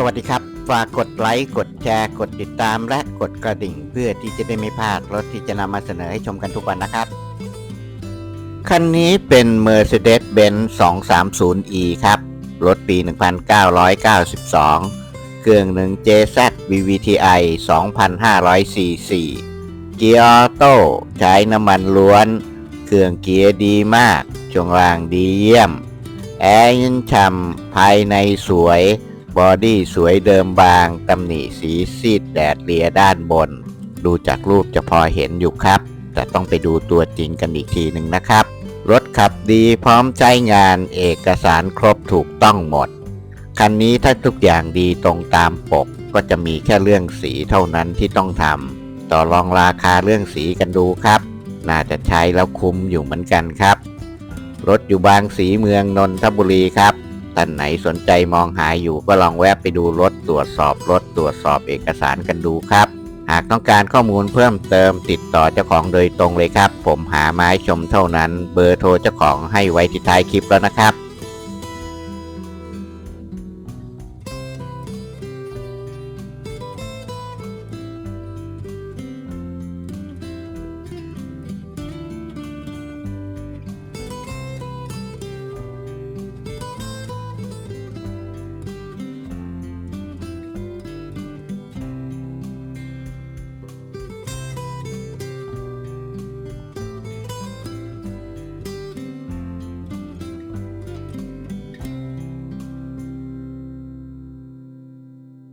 สวัสดีครับ ฝากกดไลค์ กดแชร์ กดติดตามและกดกระดิ่ง เพื่อที่จะได้ไม่พลาดรถที่จะนำมาเสนอให้ชมกันทุกวันนะครับ คันนี้เป็น Mercedes-Benz 230e ครับ รถปี 1992 เครื่องหนึ่ง JZ VVTi 2,500 cc เกียร์ออโต้ใช้น้ำมันล้วน เครื่องเกียร์ดีมาก ช่วงล่างดีเยี่ยม แอร์เย็นฉ่ำภายในสวย บอดี้สวยเดิมบาง ตำหนิสีซีดแดดเลียด้านบน ดูจากรูปจะพอเห็นอยู่ครับ แต่ต้องไปดูตัวจริงกันอีกทีหนึ่งนะครับ รถขับดีพร้อมใช้งานเอกสารครบถูกต้องหมด คันนี้ถ้าทุกอย่างดีตรงตามปก ก็จะมีแค่เรื่องสีเท่านั้นที่ต้องทำต่อรองราคาเรื่องสีกันดูครับ น่าจะใช้แล้วคุ้มอยู่เหมือนกันครับ รถอยู่บางสีเมืองนนทบุรีครับ ท่านไหนสนใจมองหาอยู่ก็ลองแวะไปดูรถตรวจสอบรถตรวจสอบเอกสารกันดูครับ หากต้องการข้อมูลเพิ่มเติมติดต่อเจ้าของโดยตรงเลยครับ ผมหาไม้ชมเท่านั้น เบอร์โทรเจ้าของให้ไว้ที่ท้ายคลิปแล้วนะครับ